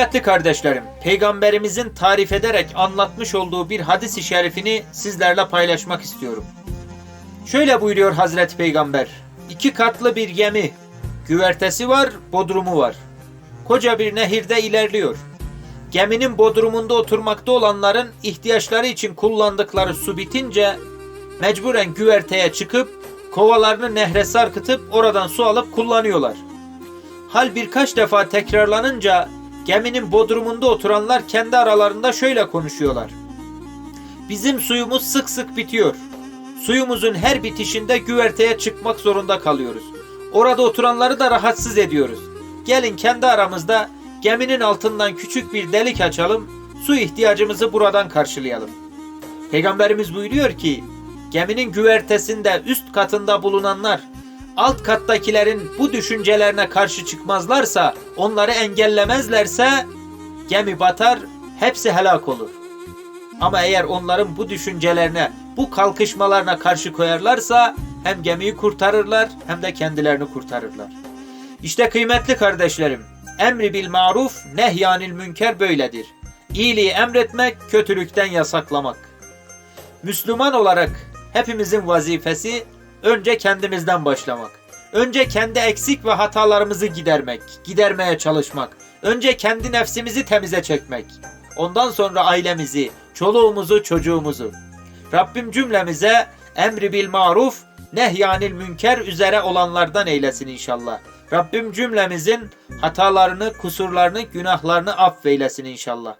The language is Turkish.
Kıymetli kardeşlerim, Peygamberimizin tarif ederek anlatmış olduğu bir hadis-i şerifini sizlerle paylaşmak istiyorum. Şöyle buyuruyor Hazreti Peygamber. İki katlı bir gemi, güvertesi var, bodrumu var. Koca bir nehirde ilerliyor. Geminin bodrumunda oturmakta olanların ihtiyaçları için kullandıkları su bitince mecburen güverteye çıkıp kovalarını nehre sarkıtıp oradan su alıp kullanıyorlar. Hal birkaç defa tekrarlanınca geminin bodrumunda oturanlar kendi aralarında şöyle konuşuyorlar. Bizim suyumuz sık sık bitiyor. Suyumuzun her bitişinde güverteye çıkmak zorunda kalıyoruz. Orada oturanları da rahatsız ediyoruz. Gelin kendi aramızda geminin altından küçük bir delik açalım, su ihtiyacımızı buradan karşılayalım. Peygamberimiz buyuruyor ki, geminin güvertesinde üst katında bulunanlar alt kattakilerin bu düşüncelerine karşı çıkmazlarsa, onları engellemezlerse gemi batar, hepsi helak olur. Ama eğer onların bu düşüncelerine, bu kalkışmalarına karşı koyarlarsa hem gemiyi kurtarırlar hem de kendilerini kurtarırlar. İşte kıymetli kardeşlerim, emri bil maruf, nehyanil münker böyledir. İyiliği emretmek, kötülükten yasaklamak. Müslüman olarak hepimizin vazifesi önce kendimizden başlamak. Önce kendi eksik ve hatalarımızı gidermek, gidermeye çalışmak. Önce kendi nefsimizi temize çekmek. Ondan sonra ailemizi, çoluğumuzu, çocuğumuzu. Rabbim cümlemize emri bil maruf, nehyanil münker üzere olanlardan eylesin inşallah. Rabbim cümlemizin hatalarını, kusurlarını, günahlarını affeylesin inşallah.